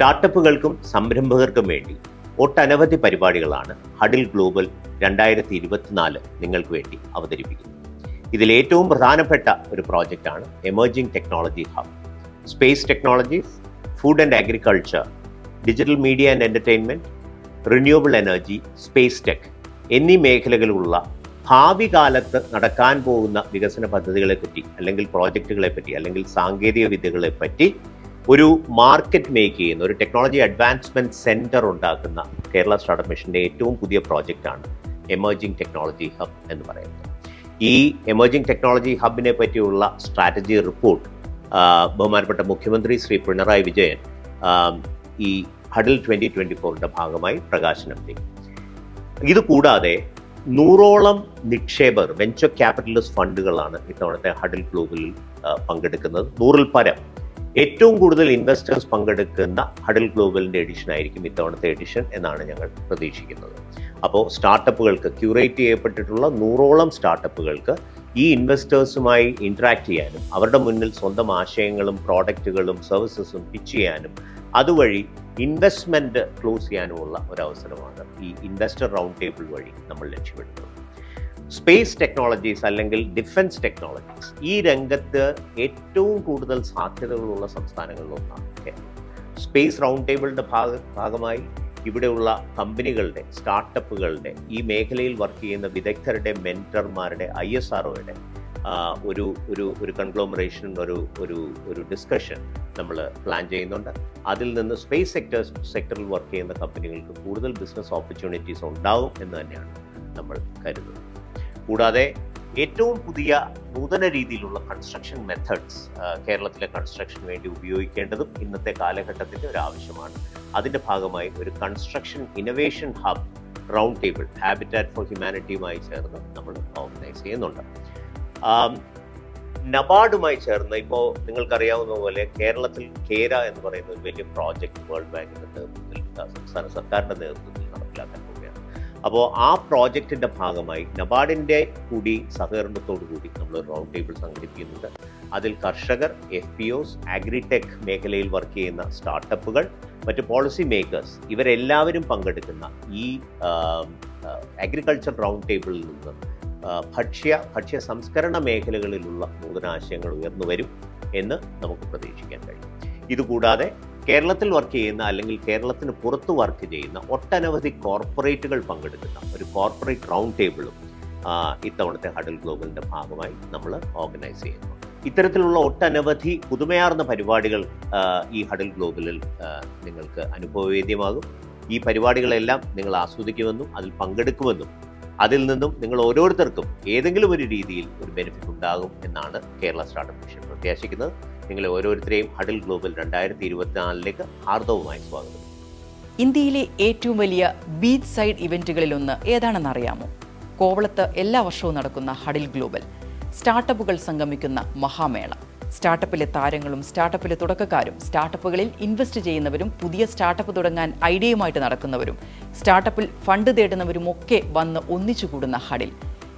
സ്റ്റാർട്ടപ്പുകൾക്കും സംരംഭകർക്കും വേണ്ടി ഒട്ടനവധി പരിപാടികളാണ് ഹഡിൽ ഗ്ലോബൽ രണ്ടായിരത്തി ഇരുപത്തിനാല് നിങ്ങൾക്ക് വേണ്ടി അവതരിപ്പിക്കുന്നത്. ഇതിൽ ഏറ്റവും പ്രധാനപ്പെട്ട ഒരു പ്രോജക്റ്റാണ് emerging technology hub. Space technologies food and agriculture digital media and entertainment renewable energy space tech എന്നീ മേഖലകളിലുള്ള ഭാവി കാലത്ത് നടക്കാൻ പോകുന്ന വികസന പദ്ധതികളെപ്പറ്റി അല്ലെങ്കിൽ പ്രോജക്റ്റുകളെ പറ്റി അല്ലെങ്കിൽ സാങ്കേതിക വിദ്യകളെ പറ്റി ഒരു മാർക്കറ്റ് മേക്ക് ചെയ്യുന്ന ഒരു ടെക്നോളജി അഡ്വാൻസ്മെന്റ് സെന്റർ ഉണ്ടാക്കുന്ന കേരള സ്റ്റാർട്ടപ്പ് മിഷന്റെ ഏറ്റവും പുതിയ പ്രോജക്റ്റാണ് എമർജിംഗ് ടെക്നോളജി ഹബ് എന്ന് പറയുന്നത്. ഈ എമർജിംഗ് ടെക്നോളജി ഹബിനെ പറ്റിയുള്ള സ്ട്രാറ്റജി റിപ്പോർട്ട് ബഹുമാനപ്പെട്ട മുഖ്യമന്ത്രി ശ്രീ പിണറായി വിജയൻ ഈ ഹഡിൽ ട്വന്റി ട്വന്റി ഫോറിന്റെ ഭാഗമായി പ്രകാശനം ചെയ്യും ഇതുകൂടാതെ നൂറോളം നിക്ഷേപർ വെഞ്ചർ ക്യാപിറ്റലിസ്റ്റ് ഫണ്ടുകളാണ് ഇത്തവണത്തെ ഹഡിൽ ഗ്ലോബലിൽ പങ്കെടുക്കുന്നത്. നൂറിൽ പരം ഏറ്റവും കൂടുതൽ ഇൻവെസ്റ്റേഴ്സ് പങ്കെടുക്കുന്ന ഹഡിൽ ഗ്ലോബലിന്റെ എഡിഷൻ ആയിരിക്കും ഇത്തവണത്തെ എഡിഷൻ എന്നാണ് ഞങ്ങൾ പ്രതീക്ഷിക്കുന്നത്. അപ്പോൾ സ്റ്റാർട്ടപ്പുകൾക്ക് ക്യൂറേറ്റ് ചെയ്യപ്പെട്ടിട്ടുള്ള നൂറോളം സ്റ്റാർട്ടപ്പുകൾക്ക് ഈ ഇൻവെസ്റ്റേഴ്സുമായി ഇൻട്രാക്ട് ചെയ്യാനും അവരുടെ മുന്നിൽ സ്വന്തം ആശയങ്ങളും പ്രോഡക്റ്റുകളും സർവീസസും പിച്ച് ചെയ്യാനും അതുവഴി ഇൻവെസ്റ്റ്മെന്റ് ക്ലോസ് ചെയ്യാനുമുള്ള ഒരു അവസരമാണ് ഈ ഇൻവെസ്റ്റർ റൗണ്ട് ടേബിൾ വഴി നമ്മൾ ലക്ഷ്യമിടുന്നത്. സ്പേസ് ടെക്നോളജീസ് അല്ലെങ്കിൽ ഡിഫൻസ് ടെക്നോളജീസ്. ഈ രംഗത്ത് ഏറ്റവും കൂടുതൽ സാധ്യതകളുള്ള സംസ്ഥാനങ്ങളിലൊന്നാണ് കേരളം. സ്പേസ് റൗണ്ട് ടേബിളിന്റെ ഭാഗ ഭാഗമായി ഇവിടെയുള്ള കമ്പനികളുടെ സ്റ്റാർട്ടപ്പുകളുടെ ഈ മേഖലയിൽ വർക്ക് ചെയ്യുന്ന വിദഗ്ധരുടെ മെന്റർമാരുടെ ഐ എസ് ആർഒയുടെ ഒരു ഒരു ഒരു കൺഗ്ലോമറേഷൻ ഒരു ഒരു ഒരു ഡിസ്കഷൻ നമ്മൾ പ്ലാൻ ചെയ്യുന്നുണ്ട്. അതിൽ നിന്ന് സ്പേസ് സെക്ടർ സെക്ടറിൽ വർക്ക് ചെയ്യുന്ന കമ്പനികൾക്ക് കൂടുതൽ ബിസിനസ് ഓപ്പർച്യൂണിറ്റീസ് ഉണ്ടാവും എന്ന് തന്നെയാണ് നമ്മൾ കരുതുന്നത്. കൂടാതെ ഏറ്റവും പുതിയ നൂതന രീതിയിലുള്ള കൺസ്ട്രക്ഷൻ മെത്തേഡ്സ് കേരളത്തിലെ കൺസ്ട്രക്ഷന് വേണ്ടി ഉപയോഗിക്കേണ്ടതും ഇന്നത്തെ കാലഘട്ടത്തിന്റെ ഒരു ആവശ്യമാണ്. അതിന്റെ ഭാഗമായി ഒരു construction innovation hub round table habitat for ഹ്യൂമാനിറ്റിയുമായി ചേർന്ന് നമ്മൾ ഓർഗനൈസ് ചെയ്യുന്നുണ്ട്. നബാർഡുമായി ചേർന്ന് ഇപ്പോൾ നിങ്ങൾക്കറിയാവുന്ന പോലെ കേരളത്തിൽ കേര എന്ന് പറയുന്ന ഒരു വലിയ പ്രോജക്റ്റ് വേൾഡ് ബാങ്കിന്റെ നേതൃത്വത്തിൽ സംസ്ഥാന സർക്കാരിന്റെ നേതൃത്വത്തിൽ അപ്പോൾ ആ പ്രോജക്റ്റിന്റെ ഭാഗമായി നബാർഡിന്റെ കൂടി സഹകരണത്തോടു കൂടി നമ്മൾ റൗണ്ട് ടേബിൾ സംഘടിപ്പിക്കുന്നുണ്ട്. അതിൽ കർഷകർ എഫ് പി ഒസ് അഗ്രിടെക് മേഖലയിൽ വർക്ക് ചെയ്യുന്ന സ്റ്റാർട്ടപ്പുകൾ മറ്റ് പോളിസി മേക്കേഴ്സ് ഇവരെല്ലാവരും പങ്കെടുക്കുന്ന ഈ അഗ്രികൾച്ചർ റൗണ്ട് ടേബിളിൽ നിന്ന് ഭക്ഷ്യ ഭക്ഷ്യ സംസ്കരണ മേഖലകളിലുള്ള നൂതനാശയങ്ങൾ ഉയർന്നു വരും എന്ന് നമുക്ക് പ്രതീക്ഷിക്കാൻ കഴിയും. ഇതുകൂടാതെ കേരളത്തിൽ വർക്ക് ചെയ്യുന്ന അല്ലെങ്കിൽ കേരളത്തിന് പുറത്ത് വർക്ക് ചെയ്യുന്ന ഒട്ടനവധി കോർപ്പറേറ്റുകൾ പങ്കെടുക്കുന്ന ഒരു കോർപ്പറേറ്റ് റൗണ്ട് ടേബിളും ഇത്തവണത്തെ ഹഡൽ ഗ്ലോബലിന്റെ ഭാഗമായി നമ്മൾ ഓർഗനൈസ് ചെയ്യുന്നു. ഇത്തരത്തിലുള്ള ഒട്ടനവധി പുതുമയാർന്ന പരിപാടികൾ ഈ ഹഡൽ ഗ്ലോബലിൽ നിങ്ങൾക്ക് അനുഭവവേദ്യമാകും. ഈ പരിപാടികളെല്ലാം നിങ്ങൾ ആസ്വദിക്കുമെന്നും അതിൽ പങ്കെടുക്കുമെന്നും അതിൽ നിന്നും നിങ്ങൾ ഓരോരുത്തർക്കും ഏതെങ്കിലും ഒരു രീതിയിൽ ഒരു ബെനിഫിറ്റ് ഉണ്ടാകും എന്നാണ് കേരള സ്റ്റാർട്ടപ്പ് മിഷൻ പ്രത്യാശിക്കുന്നത്. നിങ്ങളെ ഓരോരുത്തരെയും ഹഡിൽ ഗ്ലോബൽ രണ്ടായിരത്തി ഇരുപത്തിനാലിലേക്ക് ഹാർദവുമായി സ്വാഗതം. ഇന്ത്യയിലെ ഏറ്റവും വലിയ ബീച്ച് സൈഡ് ഇവന്റുകളിലൊന്ന് ഏതാണെന്ന് അറിയാമോ? കോവളത്ത് എല്ലാ വർഷവും നടക്കുന്ന ഹഡിൽ ഗ്ലോബൽ. സ്റ്റാർട്ടപ്പുകൾ സംഗമിക്കുന്ന മഹാമേള. സ്റ്റാർട്ടപ്പിലെ താരങ്ങളും സ്റ്റാർട്ടപ്പിലെ തുടക്കക്കാരും സ്റ്റാർട്ടപ്പുകളിൽ ഇൻവെസ്റ്റ് ചെയ്യുന്നവരും പുതിയ സ്റ്റാർട്ടപ്പ് തുടങ്ങാൻ ഐഡിയയുമായിട്ട് നടക്കുന്നവരും സ്റ്റാർട്ടപ്പിൽ ഫണ്ട് തേടുന്നവരും ഒക്കെ വന്ന് ഒന്നിച്ചു കൂടുന്ന ഹഡിൽ.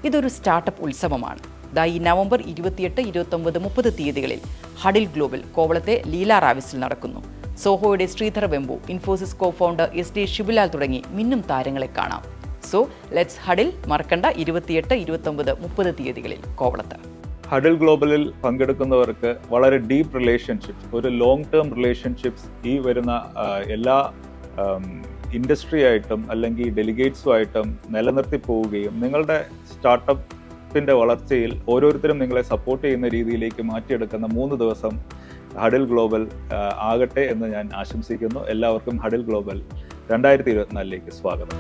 ഇതൊരു സ്റ്റാർട്ടപ്പ് ഉത്സവമാണ്. ഈ നവംബർ ഇരുപത്തിയെട്ട് ഇരുപത്തൊമ്പത് മുപ്പത് തീയതികളിൽ ഹഡിൽ ഗ്ലോബൽ കോവളത്തെ ലീല റാവിസിൽ നടക്കുന്നു. സോഹോയുടെ Sridhar Vembu Infosys co founder S D Shibulal തുടങ്ങി മിന്നും താരങ്ങളെ കാണാം. സോ ലെറ്റ്സ് ഹഡിൽ മറക്കണ്ട ഇരുപത്തിയെട്ട് ഇരുപത്തൊമ്പത് മുപ്പത് തീയതികളിൽ കോവളത്ത്. ഹഡിൽ ഗ്ലോബലിൽ പങ്കെടുക്കുന്നവർക്ക് വളരെ ഡീപ്പ് റിലേഷൻഷിപ്സ് ഒരു ലോങ് ടേം റിലേഷൻഷിപ്സ് ഈ വരുന്ന എല്ലാ ഇൻഡസ്ട്രി ആയിട്ടും അല്ലെങ്കിൽ ഡെലിഗേറ്റ്സുമായിട്ടും നിലനിർത്തി പോവുകയും നിങ്ങളുടെ സ്റ്റാർട്ടപ്പിന്റെ വളർച്ചയിൽ ഓരോരുത്തരും നിങ്ങളെ സപ്പോർട്ട് ചെയ്യുന്ന രീതിയിലേക്ക് മാറ്റിയെടുക്കുന്ന മൂന്ന് ദിവസം ഹഡിൽ ഗ്ലോബൽ ആകട്ടെ എന്ന് ഞാൻ ആശംസിക്കുന്നു. എല്ലാവർക്കും ഹഡിൽ ഗ്ലോബൽ രണ്ടായിരത്തി ഇരുപത്തിനാലിലേക്ക് സ്വാഗതം.